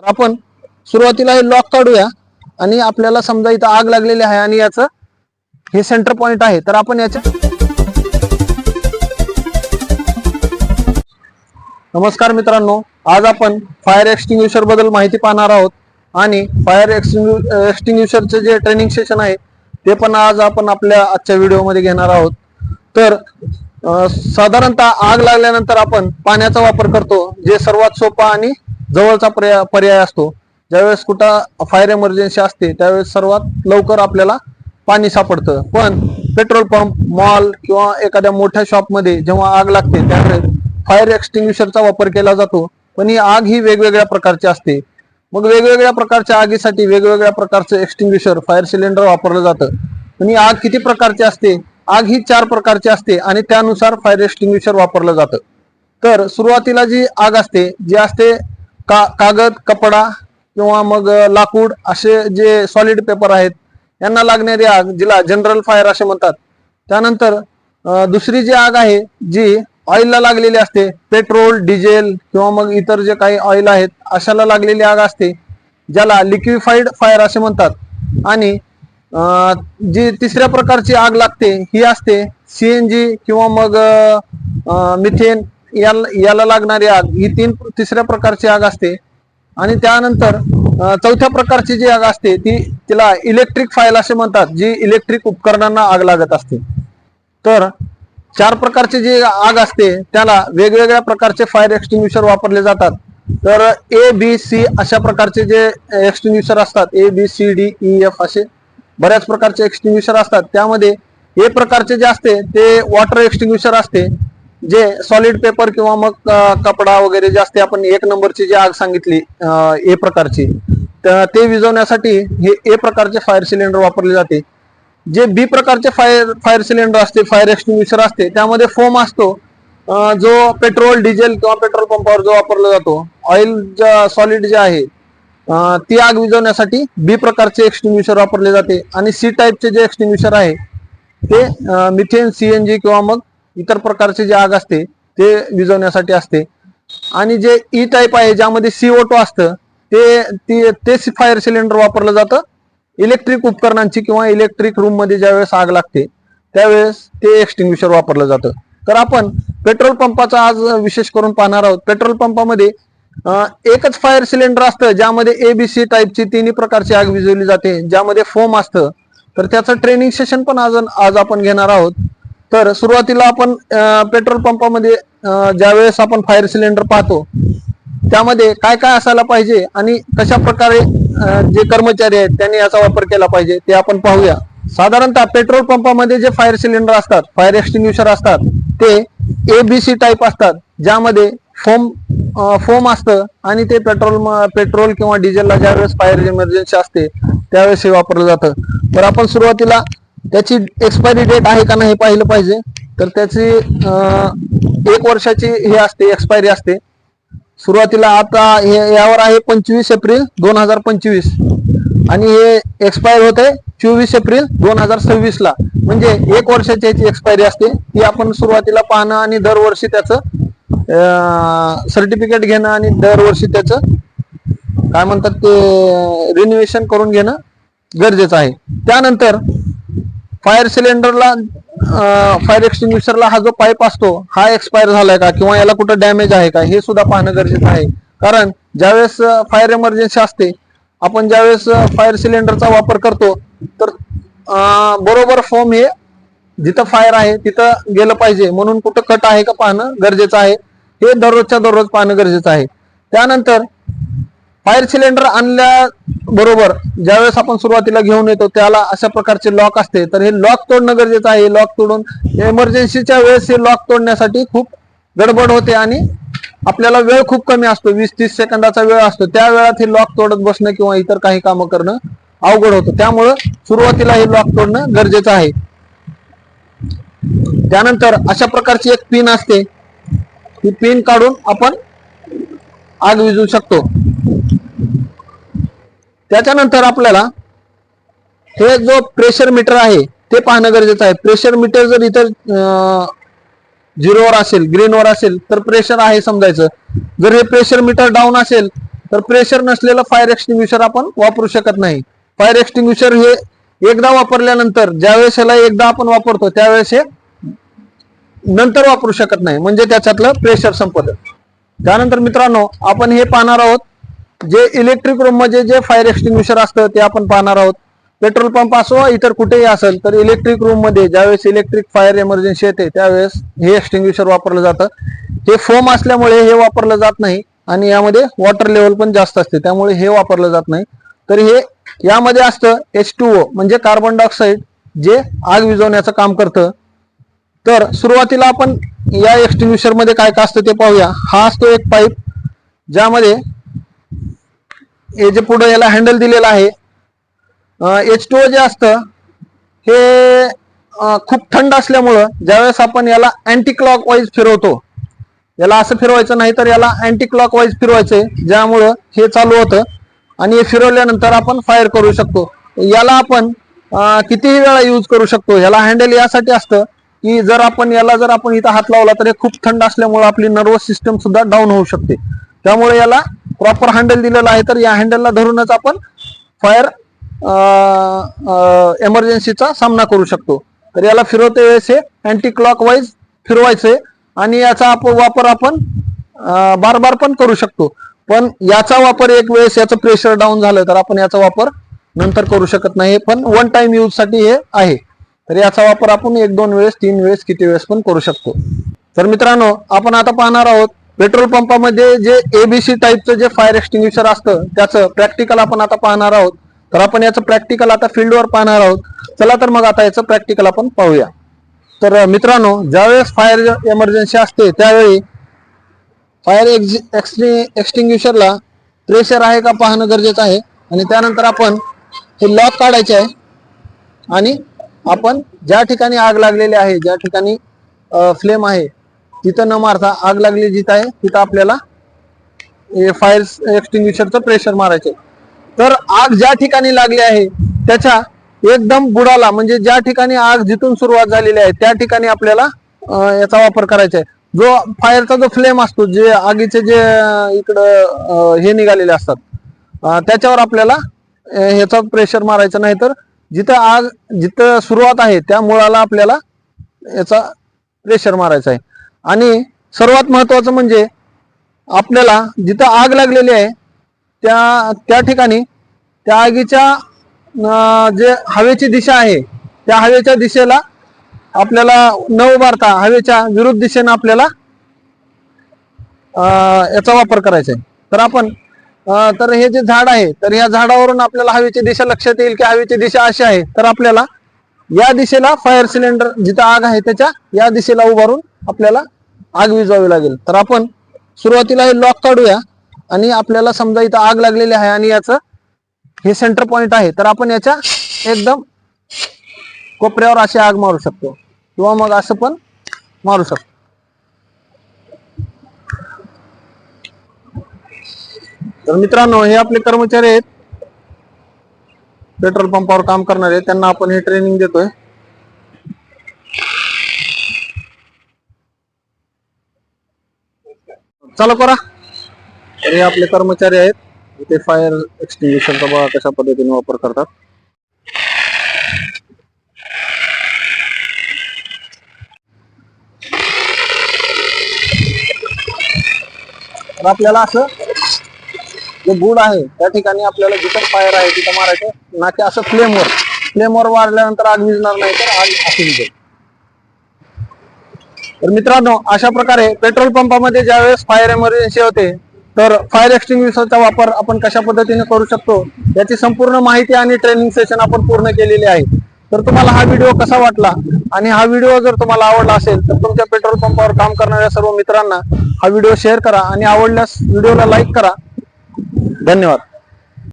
तर आपण सुरुवातीला हे लॉक काढूया आणि आपल्याला समजा इथं आग लागलेली आहे आणि याचं हे सेंटर पॉइंट आहे. तर आपण याच्या नमस्कार मित्रांनो आज आपण फायर एक्सटिंग्युशरबद्दल माहिती पाहणार आहोत. आणि फायर एक्सटिंग्युशरचे जे ट्रेनिंग सेशन आहे ते पण आज आपण आपल्या आजच्या व्हिडिओमध्ये घेणार आहोत. तर साधारणतः आग लागल्यानंतर आपण पाण्याचा वापर करतो जे सर्वात सोपा आणि जवळचा पर्याय पर्याय असतो. ज्यावेळेस कुठं फायर इमर्जन्सी असते त्यावेळेस सर्वात लवकर आपल्याला पाणी सापडतं. पण पेट्रोल पंप मॉल किंवा एखाद्या मोठ्या शॉपमध्ये जेव्हा आग लागते त्यावेळेस फायर एक्सटिंग्युशरचा वापर केला जातो. पण ही आग ही वेगवेगळ्या प्रकारची असते. मग वेगवेगळ्या प्रकारच्या आगीसाठी वेगवेगळ्या प्रकारचं एक्सटिंग्युशर फायर सिलेंडर वापरलं जातं. पण ही आग किती प्रकारची असते? आग ही चार प्रकारची असते आणि त्यानुसार फायर एक्सटिंग्युशर वापरलं जातं. तर सुरुवातीला जी आग असते जी असते का कागद कपडा किंवा मग लाकूड असे जे सॉलिड पेपर आहेत यांना लागणारी आग जिला जनरल फायर असे म्हणतात. त्यानंतर दुसरी जी आग आहे जी ऑइलला लागलेली असते पेट्रोल डिझेल किंवा मग इतर जे काही ऑइल आहेत अशाला लागलेली आग असते ज्याला लिक्विफाईड फायर असे म्हणतात. आणि जी तिसऱ्या प्रकारची आग लागते ही असते सीएनजी किंवा मग मिथेन याला याला लागणारी आग ही तीन तिसऱ्या प्रकारची आग असते. आणि त्यानंतर चौथ्या प्रकारची जी आग असते ती तिला इलेक्ट्रिक फाईल असे म्हणतात जी इलेक्ट्रिक उपकरणांना आग लागत असते. तर चार प्रकारची जी आग असते त्याला वेगवेगळ्या प्रकारचे फायर एक्सटिंग्युशर वापरले जातात. तर ए बी सी अशा प्रकारचे जे एक्सटिंग्युशर असतात A B C D E F असे बऱ्याच प्रकारचे एक्सटिंग्युशर असतात. त्यामध्ये ए प्रकारचे जे असते ते वॉटर एक्सटिंग्युशर असते. जे सॉलिड पेपर किंवा मग कपडा वगैरे जे असते आपण एक नंबरची जी आग सांगितली ए प्रकारची तर ते विझवण्यासाठी हे ए प्रकारचे फायर सिलेंडर वापरले जाते. जे बी प्रकारचे फायर फायर सिलेंडर असते फायर एक्सटिंग्युशर असते त्यामध्ये फोम असतो. जो पेट्रोल डिझेल किंवा पेट्रोल पंपावर जो वापरला जातो ऑइल सॉलिड जे आहे ती आग विझवण्यासाठी बी प्रकारचे एक्सटिंग्युशर वापरले जाते. आणि सी टाईपचे जे एक्सटिंग्युशर आहे ते मिथेन सी एन जी किंवा मग इतर प्रकारचे जे आग असते ते विजवण्यासाठी असते. आणि जे ई टाईप आहे ज्यामध्ये सीओ टू असतं ते ती- ते फायर सिलेंडर वापरलं जातं. इलेक्ट्रिक उपकरणांची किंवा इलेक्ट्रिक रूममध्ये ज्यावेळेस आग लागते त्यावेळेस ते एक्सटिंग्युशर वापरलं जातं. तर आपण पेट्रोल पंपाचा आज विशेष करून पाहणार आहोत. पेट्रोल पंपामध्ये एकच फायर सिलेंडर असतं ज्यामध्ये एबीसी टाईपची तिन्ही प्रकारची आग विझवली जाते ज्यामध्ये फोम असतं. तर त्याचं ट्रेनिंग सेशन पण आज आज आपण घेणार आहोत. तर सुरुवातीला आपण पेट्रोल पंपामध्ये ज्यावेळेस आपण फायर सिलेंडर पाहतो त्यामध्ये काय काय असायला पाहिजे आणि कशा प्रकारे जे कर्मचारी आहेत त्यांनी याचा वापर केला पाहिजे ते आपण पाहूया. साधारणतः पेट्रोल पंपामध्ये जे फायर सिलेंडर असतात फायर एक्सटिंग्युशर असतात ते ए बी सी टाईप असतात ज्यामध्ये फोम फोम असतं आणि ते पेट्रोल पेट्रोल किंवा डिझेलला ज्यावेळेस फायर इमर्जन्सी असते त्यावेळेस हे वापरलं जातं. तर आपण सुरुवातीला त्याची एक्सपायरी डेट आहे का नाही पाहिलं पाहिजे. तर त्याची एक वर्षाची हे असते एक्सपायरी असते. सुरुवातीला आता हे यावर आहे पंचवीस एप्रिल दोन हजार पंचवीस. आणि हे एक्सपायर होते चोवीस एप्रिल दोन हजार सव्वीसला म्हणजे एक वर्षाची याची एक्सपायरी असते. ती आपण सुरुवातीला पाहणं आणि दरवर्षी त्याचं सर्टिफिकेट घेणं आणि दरवर्षी त्याचं काय म्हणतात ते रिन्युएशन करून घेणं गरजेचं आहे. त्यानंतर फायर सिलेंडरला फायर एक्सटिंग्युशरला हा जो पाईप असतो हा एक्सपायर झालाय का? किंवा याला कुठं डॅमेज आहे का? हे सुद्धा पाहणं गरजेचं आहे. कारण ज्यावेळेस फायर इमर्जन्सी असते आपण ज्यावेळेस फायर सिलेंडरचा वापर करतो तर बरोबर फॉर्म हे जिथं फायर आहे तिथं गेलं पाहिजे. म्हणून कुठं कट आहे का पाहणं गरजेचं आहे. हे दररोजच्या दररोज पाहणं गरजेचं आहे. त्यानंतर फायर सिलेंडर आणल्या बरोबर ज्यावेळेस आपण सुरुवातीला घेऊन येतो त्याला अशा प्रकारचे लॉक असते. तर हे लॉक तोडणं गरजेचं आहे. लॉक तोडून इमर्जन्सीच्या वेळेस हे लॉक तोडण्यासाठी खूप गडबड होते आणि आपल्याला वेळ खूप कमी असतो. वीस तीस सेकंदाचा वेळ असतो. त्या वेळात हे लॉक तोडत बसणं किंवा इतर काही कामं करणं अवघड होतं. त्यामुळं सुरुवातीला हे लॉक तोडणं गरजेचं आहे. त्यानंतर अशा प्रकारची एक पिन असते. ही पिन काढून आपण आग विझू शकतो. त्याच्यानंतर आपल्याला हे जो प्रेशर मीटर आहे ते पाहणं गरजेचं आहे. प्रेशर मीटर जर इतर झिरोवर असेल ग्रीनवर असेल तर प्रेशर आहे समजायचं. जर हे प्रेशर मीटर डाऊन असेल तर प्रेशर नसलेलं फायर एक्स्टिंग्युशर आपण वापरू शकत नाही. फायर एक्स्टिंग्युशर हे एकदा वापरल्यानंतर ज्यावेळेस ह्याला एकदा आपण वापरतो त्यावेळेस हे नंतर वापरू शकत नाही. म्हणजे त्याच्यातलं प्रेशर संपत त्यानंतर मित्रांनो आपण हे पाहणार आहोत जे इलेक्ट्रिक रूममध्ये जे फायर एक्सटिंग्विशर असतं ते आपण पाहणार आहोत. पेट्रोल पंप असो इतर कुठेही असेल तर इलेक्ट्रिक रूममध्ये ज्यावेळेस इलेक्ट्रिक फायर इमर्जन्सी येते त्यावेळेस हे एक्सटिंग्विशर वापरलं जातं. हे फोम असल्यामुळे हे वापरलं जात नाही आणि यामध्ये वॉटर लेवल पण जास्त असते त्यामुळे हे वापरलं जात नाही. तर हे यामध्ये असतं एच टू ओ म्हणजे कार्बन डायऑक्साईड जे आग विझवण्याचं काम करतं. तर सुरुवातीला आपण या एक्सटिंग्विशरमध्ये काय काय असतं ते पाहूया. हा असतो एक पाईप ज्यामध्ये हे जे पुढे याला हँडल दिलेलं आहे एच टू जे असतं हे खूप थंड असल्यामुळं ज्यावेळेस आपण याला अँटी क्लॉक वाईज फिरवतो याला असं फिरवायचं नाही तर याला अँटी क्लॉक वाईज फिरवायचंय ज्यामुळं हे चालू होतं आणि हे फिरवल्यानंतर आपण फायर करू शकतो. याला आपण कितीही वेळा यूज करू शकतो. याला हँडल यासाठी असतं की जर आपण याला जर आपण इथं हात लावला तर हे खूप थंड असल्यामुळे आपली नर्वस सिस्टम सुद्धा डाऊन होऊ शकते. त्यामुळे याला प्रॉपर हँडल दिलेलं आहे. तर या हँडलला धरूनच आपण फायर एमर्जन्सीचा सामना करू शकतो. तर याला फिरवते वेळेस हे अँटी क्लॉक वाईज फिरवायचंय आणि याचा आप- वापर आपण बार बार पण करू शकतो. पण याचा वापर एक वेळेस याचं प्रेशर डाऊन झालं तर आपण याचा वापर नंतर करू शकत नाही. पण वन टाइम यूजसाठी हे आहे. तर याचा वापर आपण एक दोन वेळेस तीन वेळेस किती वेळेस पण करू शकतो. तर मित्रांनो आपण आता पाहणार आहोत पेट्रोल पंपामध्ये जे एबीसी टाईपचं जे फायर एक्स्टिंग्विशर असतं त्याचं प्रॅक्टिकल आपण आता पाहणार आहोत. तर आपण याचं प्रॅक्टिकल आता फील्डवर पाहणार आहोत. चला तर मग आता याचं प्रॅक्टिकल आपण पाहूया. तर मित्रांनो ज्यावेळेस फायर एमर्जन्सी असते त्यावेळी फायर एक्सटिंग्विशरला प्रेशर आहे का पाहणं गरजेचं आहे. आणि त्यानंतर आपण हे लॉक काढायचे आहे. आणि आपण ज्या ठिकाणी आग लागलेली आहे ज्या ठिकाणी फ्लेम आहे तिथं न मारता आग लागली जिथं आहे तिथं आपल्याला फायर एक्सटिंग्विशरचं प्रेशर मारायचे तर आग ज्या ठिकाणी लागली आहे त्याच्या एकदम बुडाला म्हणजे ज्या ठिकाणी आग जिथून सुरुवात झालेली आहे त्या ठिकाणी आपल्याला याचा वापर करायचा आहे जो फायरचा जो फ्लेम असतो जे आगीचे जे इकडं हे निघालेले असतात त्याच्यावर आपल्याला ह्याचा प्रेशर मारायचा नाही तर जिथं आग जिथं सुरुवात आहे त्या मुळाला आपल्याला याचा प्रेशर मारायचा आहे आणि सर्वात महत्वाचं म्हणजे आपल्याला जिथं आग लागलेली आहे त्या त्या ठिकाणी त्या आगीच्या जे हवेची दिशा आहे त्या हवेच्या दिशेला आपल्याला न उभारता हवेच्या विरुद्ध दिशेनं आपल्याला याचा वापर करायचा आहे. तर आपण तर हे जे झाड आहे तर या झाडावरून आपल्याला हवेची दिशा लक्षात येईल की हवेची दिशा अशी आहे तर आपल्याला या दिशेला फायर सिलेंडर जिथं आग आहे त्याच्या या दिशेला उभारून आपल्याला आग विझवावी लागेल. तर आपण सुरुवातीला हे लॉक काढूया आणि आपल्याला समजा इथं आग लागलेली आहे आणि याचं हे सेंटर पॉइंट आहे तर आपण याच्या एकदम कोपऱ्यावर अशी आग मारू शकतो किंवा मग असं पण मारू शकतो. तर मित्रांनो हे आपले कर्मचारी आहेत. पेट्रोल पंपावर काम करणारे त्यांना आपण हे ट्रेनिंग देतोय. चला करा. तर हे आपले कर्मचारी आहेत. ते फायर एक्सटिंग्विशनचा बघा कशा पद्धतीने वापर करतात. तर आपल्याला असं जे गुड आहे त्या ठिकाणी आपल्याला जिथं फायर आहे तिथं मारायचं. ना की असं फ्लेमवर फ्लेमवर वाढल्यानंतर आग विजणार नाही तर आग अशी तर मित्रांनो अशा प्रकारे पेट्रोल पंपामध्ये ज्यावेळेस फायर एमर्जन्सी होते तर फायर एक्सटिंग्विशरचा वापर आपण कशा पद्धतीने करू शकतो याची संपूर्ण माहिती आणि ट्रेनिंग सेशन आपण पूर्ण केलेली आहे. तर तुम्हाला हा व्हिडिओ कसा वाटला? आणि हा व्हिडिओ जर तुम्हाला आवडला असेल तर तुमच्या पेट्रोल पंपावर काम करणाऱ्या सर्व मित्रांना हा व्हिडिओ शेअर करा आणि आवडल्यास व्हिडिओला लाईक करा. धन्यवाद.